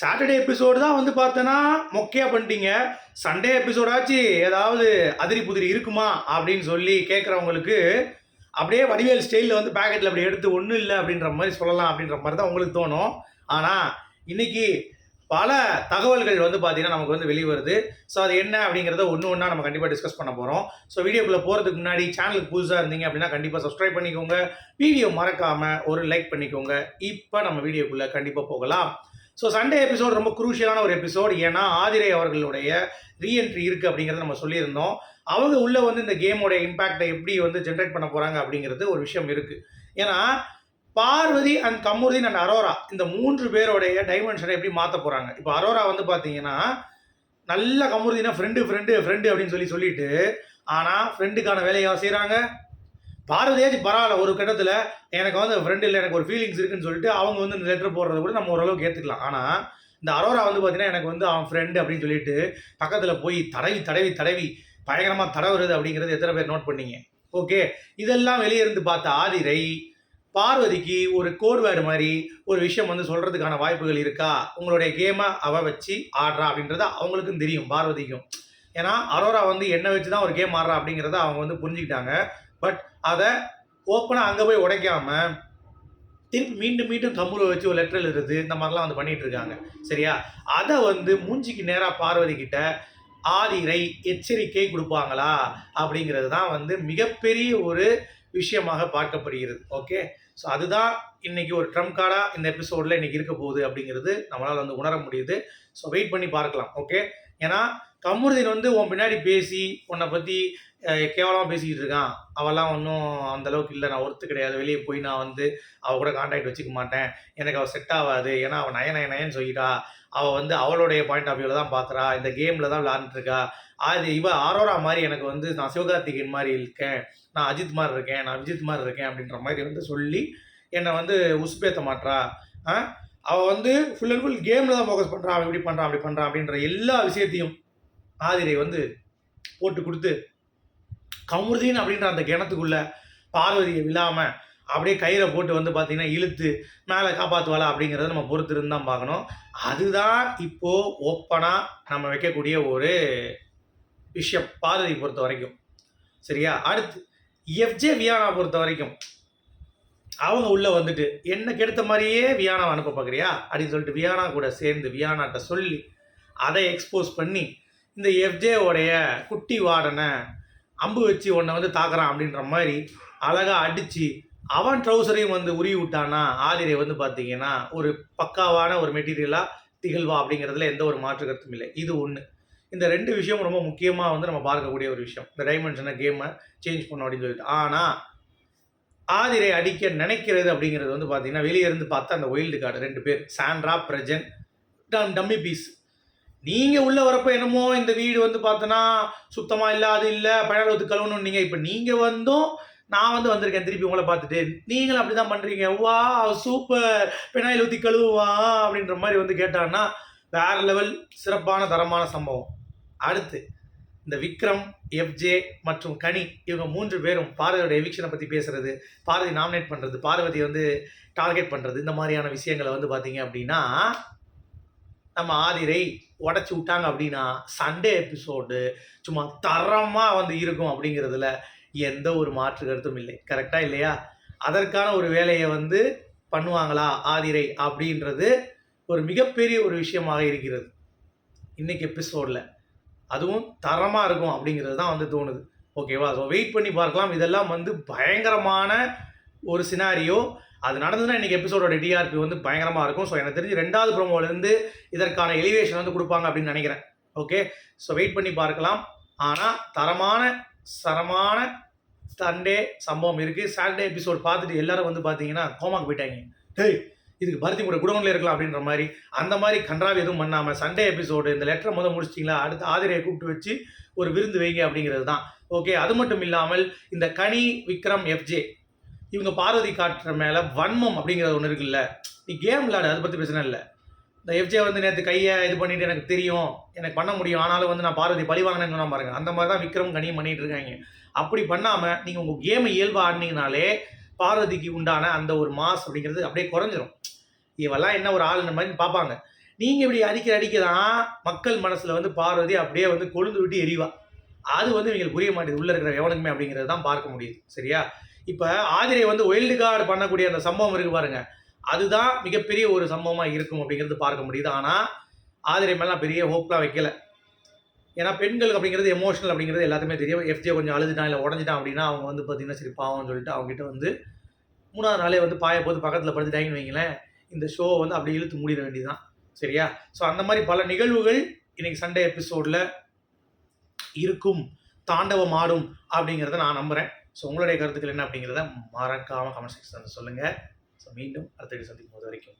Saturday episode தான் வந்து பார்த்தோன்னா மொக்கையாக பண்ணிட்டீங்க. சண்டே எபிசோடாச்சு ஏதாவது அதிரி புதிரி இருக்குமா அப்படின்னு சொல்லி கேட்குறவங்களுக்கு அப்படியே வடிவேல் ஸ்டைலில் வந்து பேக்கெட்டில் அப்படி எடுத்து ஒன்றும் இல்லை அப்படின்ற மாதிரி சொல்லலாம் அப்படின்ற மாதிரி தான் உங்களுக்கு தோணும். ஆனால் இன்னைக்கு பல தகவல்கள் வந்து பார்த்தீங்கன்னா நமக்கு வந்து வெளியே வருது. ஸோ அது என்ன அப்படிங்கிறத ஒன்று ஒன்றா நம்ம கண்டிப்பாக டிஸ்கஸ் பண்ண போகிறோம் ஸோ வீடியோக்குள்ளே போகிறதுக்கு முன்னாடி சேனலுக்கு புதுசாக இருந்தீங்க அப்படின்னா கண்டிப்பாக சப்ஸ்கிரைப் பண்ணிக்கோங்க. வீடியோ மறக்காமல் ஒரு லைக் பண்ணிக்கோங்க. இப்போ நம்ம வீடியோக்குள்ளே கண்டிப்பாக போகலாம். ஸோ சண்டே எபிசோட் ரொம்ப குரூஷியலான ஒரு எபிசோட் ஏன்னா ஆதிரை அவர்களுடைய ரீஎன்ட்ரி இருக்குது அப்படிங்கிறத நம்ம சொல்லியிருந்தோம். அவங்க உள்ள வந்து இந்த கேமோட இம்பாக்டை எப்படி வந்து ஜென்ரேட் பண்ண போகிறாங்க அப்படிங்கிறது ஒரு விஷயம் இருக்குது ஏன்னா Parvathy and Kamarudin and Aurora இந்த மூன்று பேருடைய டைமென்ஷனை எப்படி மாற்ற போகிறாங்க இப்போ அரோரா வந்து பார்த்தீங்கன்னா நல்ல கமுருதீனா ஃப்ரெண்டு ஃப்ரெண்டு ஃப்ரெண்டு அப்படின்னு சொல்லி சொல்லிட்டு ஆனால் ஃப்ரெண்டுக்கான வேலையை செய்கிறாங்க பாரதியாச்சும் பரவாயில்ல ஒரு கட்டத்தில் எனக்கு வந்து ஃப்ரெண்டு இல்லை எனக்கு ஒரு ஃபீலிங்ஸ் இருக்குன்னு சொல்லிட்டு அவங்க வந்து இந்த லெட்டர் போடுறத கூட நம்ம ஓரளவுக்கு ஏற்றுக்கலாம் ஆனால் இந்த அரோரா வந்து பார்த்தீங்கன்னா எனக்கு வந்து அவன் ஃப்ரெண்டு அப்படின்னு சொல்லிட்டு பக்கத்தில் போய் தடவி தடவி தடவி பயங்கரமாக தடவுறது அப்படிங்கிறது எத்தனை பேர் நோட் பண்ணீங்க? ஓகே இதெல்லாம் வெளியே இருந்து பார்த்த ஆதிரை பார்வதிக்கு ஒரு கோட் மாதிரி ஒரு விஷயம் வந்து சொல்கிறதுக்கான வாய்ப்புகள் இருக்கா? உங்களுடைய கேமை அவ வச்சு ஆடுறா அப்படின்றத அவங்களுக்கும் தெரியும் பார்வதிக்கும். ஏன்னா அரோரா வந்து என்ன வச்சு தான் ஒரு கேம் ஆடுறா அப்படிங்கிறத அவங்க வந்து புரிஞ்சுக்கிட்டாங்க. பட் அதை ஓப்பனாக அங்கே போய் உடைக்காம திருப்பி மீண்டும் மீண்டும் கம்முல வச்சு ஒரு லெட்டர் எழுதுறது இந்த மாதிரிலாம் வந்து பண்ணிட்டு இருக்காங்க. சரியா? அதை வந்து மூஞ்சிக்கு நேராக பார்வதி கிட்ட ஆதிரை எச்சரிக்கை கொடுப்பாங்களா? அப்படிங்கிறது தான் வந்து மிகப்பெரிய ஒரு விஷயமாக பார்க்கப்படுகிறது. ஓகே ஸோ அதுதான் இன்னைக்கு ஒரு ட்ரம் கார்டாக இந்த எபிசோடில் இன்னைக்கு இருக்க போகுது அப்படிங்கிறது நம்மளால் வந்து உணர முடியுது. ஸோ வெயிட் பண்ணி பார்க்கலாம். ஓகே ஏன்னா கமருதீன் வந்து உன் பின்னாடி பேசி உன்னை பற்றி கேவலமாக பேசிக்கிட்டு இருக்கான். அவெல்லாம் ஒன்றும் அந்த அளவுக்கு இல்லை. நான் ஒருத்து கிடையாது. வெளியே போய் நான் வந்து அவள் கூட கான்டாக்ட் வச்சுக்க மாட்டேன். எனக்கு அவள் செட் ஆகாது ஏன்னா அவள் நய நய நயன்னு சொல்லிட்டா. அவள் வந்து அவளுடைய பாயிண்ட் ஆஃப் வியூவில் தான் பார்க்குறா இந்த கேமில் தான் விளாண்டுருக்கா அது இவ ஆரோரா மாதிரி எனக்கு வந்து நான் சிவகார்த்திகேயன் மாதிரி இருக்கேன். நான் அஜித் மாதிரி இருக்கேன். நான் விஜித் மாதிரி இருக்கேன் அப்படின்ற மாதிரி வந்து சொல்லி என்னை வந்து உசுப்பேத்த மாட்றா. அவள் வந்து ஃபுல் அண்ட் ஃபுல் கேமில் தான் ஃபோக்கஸ் பண்ணுறான் அவன் இப்படி பண்ணுறான் அப்படி பண்ணுறான் அப்படின்ற எல்லா விஷயத்தையும் ஆதிரை வந்து போட்டு கொடுத்து கமுருதீன் அப்படின்ற அந்த கிணத்துக்குள்ளே பார்வதியை விழாமல் அப்படியே கயிறை போட்டு வந்து பார்த்தீங்கன்னா இழுத்து மேலே காப்பாற்றுவாளா அப்படிங்கிறத நம்ம பொறுத்து இருந்து தான் பார்க்கணும். அதுதான் இப்போது ஓப்பனாக நம்ம வைக்கக்கூடிய ஒரு விஷயம் பார்வதி பொறுத்த வரைக்கும். சரியா? அடுத்து எஃப்ஜே வியானா பொறுத்த வரைக்கும். அவங்க உள்ள வந்துட்டு என்ன கெடுத்த மாதிரியே வியானாவை அனுப்ப பார்க்குறியா? அப்படின்னு சொல்லிட்டு வியானா கூட சேர்ந்து வியானாட்ட சொல்லி அதை எக்ஸ்போஸ் பண்ணி இந்த எஃப்ஜேவோடைய குட்டி வார்டனை அம்பு வச்சு உன்னை வந்து தாக்குறான் அப்படின்ற மாதிரி அழகாக அடித்து அவன் ட்ரௌசரையும் வந்து உருவி விட்டானா ஆதிரை வந்து பார்த்தீங்கன்னா ஒரு பக்காவான ஒரு மெட்டீரியலாக திகழ்வா அப்படிங்கிறதுல எந்த ஒரு மாற்று கருத்தும் இல்லை. இது ஒன்று இந்த ரெண்டு விஷயம் ரொம்ப முக்கியமாக வந்து நம்ம பார்க்கக்கூடிய ஒரு விஷயம். இந்த டைமென்ஷனை கேமை சேஞ்ச் பண்ணோம் அப்படின்னு சொல்லிட்டு. ஆனால் ஆதிரை அடிக்க நினைக்கிறது அப்படிங்கிறது வந்து பார்த்தீங்கன்னா வெளியே இருந்து பார்த்தா அந்த ஒயில்டு கார்டு ரெண்டு பேர் சாண்ட்ரா பிரஜன் டம்மி பீஸ். நீங்கள் உள்ளே வரப்போ என்னமோ இந்த வீடு வந்து பார்த்தோன்னா சுத்தமாக இல்லை அது இல்லை பயணம் கழுவணும் நீங்கள் இப்போ நீங்கள் வந்தும் நான் வந்து வந்திருக்கேன் திருப்பி உங்களை பார்த்துட்டு. நீங்களும் அப்படி தான் பண்ணுறீங்க வா சூப்பர் பெனாயில் ஊற்றி கழுவுவா அப்படின்ற மாதிரி வந்து கேட்டான்னா வேற லெவல் சிறப்பான தரமான சம்பவம். அடுத்து இந்த விக்ரம் எஃப்ஜே மற்றும் கனி இவங்க மூன்று பேரும் பார்வதியோட எவிக்ஷனை பற்றி பேசுறது பார்வதி நாமினேட் பண்ணுறது பார்வதி வந்து டார்கெட் பண்ணுறது இந்த மாதிரியான விஷயங்களை வந்து பார்த்தீங்க அப்படின்னா நம்ம ஆதிரை உடச்சி விட்டாங்க அப்படின்னா சண்டே எபிசோடு சும்மா தரமாக வந்து இருக்கும் அப்படிங்கிறதுல எந்த ஒரு மாற்று கருத்தும் இல்லை. கரெக்டாக இல்லையா? அதற்கான ஒரு வேலையை வந்து பண்ணுவாங்களா ஆதிரை அப்படின்றது ஒரு மிகப்பெரிய ஒரு விஷயமாக இருக்கிறது. இன்னைக்கு எபிசோடில் அதுவும் தரமாக இருக்கும் அப்படிங்கிறது தான் வந்து தோணுது. ஓகேவா ஸோ வெயிட் பண்ணி பார்க்கலாம். இதெல்லாம் வந்து பயங்கரமான ஒரு சினாரியோ அது நடந்ததுன்னா இன்றைக்கி எபிசோடோட டிஆர்பி வந்து பயங்கரமாக இருக்கும். ஸோ எனக்கு தெரிஞ்சு ரெண்டாவது ப்ரோமோலேருந்து இதற்கான எலிவேஷன் வந்து கொடுப்பாங்க அப்படின்னு நினைக்கிறேன். ஓகே ஸோ வெயிட் பண்ணி பார்க்கலாம். ஆனால் தரமான சரமான சண்டே சம்பவம் இருக்குது சாட்டர்டே எபிசோட் பார்த்துட்டு எல்லாரும் வந்து பார்த்தீங்கன்னா கோமாக்கு போயிட்டாங்க. டேய் இதுக்கு பருத்தி கூட குடோனில் இருக்கலாம் அப்படின்ற மாதிரி அந்த மாதிரி கன்றாவி எதுவும் பண்ணாமல் சண்டே எபிசோடு இந்த லெட்டரை முதல் முடிச்சிட்டிங்களா? அடுத்து ஆதிரையை கூப்பிட்டு வச்சு ஒரு விருந்து வைங்க அப்படிங்கிறது தான் ஓகே அது மட்டும் இல்லாமல் இந்த கனி விக்ரம் எஃப்ஜே இவங்க பார்வதி காட்டுற மேலே வன்மம் அப்படிங்கிறது ஒன்று இருக்குல்ல. நீ கேம் விளாடு அதை பற்றி பிரச்சனை இல்லை. இந்த எஃப்ஜே வந்து நேற்று கையை இது பண்ணிட்டு எனக்கு தெரியும் எனக்கு பண்ண முடியும் ஆனாலும் வந்து நான் பார்வதி பழி வாங்கினேன்னு சொன்னா பாருங்க. அந்த மாதிரி தான் விக்ரம் கனியும் பண்ணிகிட்டு இருக்காங்க. அப்படி பண்ணாமல் நீங்கள் உங்கள் கேமை இயல்பாக ஆடினீங்கனாலே பார்வதிக்கு உண்டான அந்த ஒரு மாஸ் அப்படிங்கிறது அப்படியே குறைஞ்சிரும். இவெல்லாம் என்ன ஒரு ஆளுன்ற மாதிரி பார்ப்பாங்க. நீங்கள் இப்படி அடிக்கிற அடிக்க தான் மக்கள் மனசில் வந்து பார்வதி அப்படியே வந்து கொழுந்து விட்டு எரிவா. அது வந்து இவங்களுக்கு புரிய மாட்டேது உள்ளே இருக்கிற எவனுக்குமே அப்படிங்கிறது தான் பார்க்க முடியுது. சரியா? இப்போ ஆதிரை வந்து ஒயில்டு கார்டு பண்ணக்கூடிய அந்த சம்பவம் இருக்கு பாருங்க. அதுதான் மிகப்பெரிய ஒரு சம்பவமாக இருக்கும் அப்படிங்கிறது பார்க்க முடியுது. ஆனால் ஆதிரை மேலாம் பெரிய ஹோப்லாம் வைக்கல. ஏன்னா பெண்கள் அப்படிங்கிறது எமோஷனல் அப்படிங்கிறது எல்லாத்துக்குமே தெரியும். எஃப்ஜே கொஞ்சம் அழுதுட்டான் இல்லை உடஞ்சிட்டான் அப்படின்னா அவங்க வந்து பார்த்தீங்கன்னா சரி பாவம்னு சொல்லிட்டு அவங்ககிட்ட வந்து மூணாவது நாளே வந்து பாய போது பக்கத்தில் படுத்துட்டாங்கன்னு வைங்களேன். இந்த ஷோ வந்து அப்படியே இழுத்து மூடிட வேண்டியதுதான். சரியா? ஸோ அந்த மாதிரி பல நிகழ்வுகள் இன்னைக்கு சண்டே எபிசோடில் இருக்கும். தாண்டவம் ஆடும் அப்படிங்கிறத நான் நம்புகிறேன் ஸோ உங்களுடைய கருத்துக்கள் என்ன அப்படிங்கிறத மறக்காமல் கமெண்ட் செக்ஷனில் சொல்லுங்கள் ஸோ மீண்டும் அடுத்த சந்திக்கும் போது வரைக்கும்.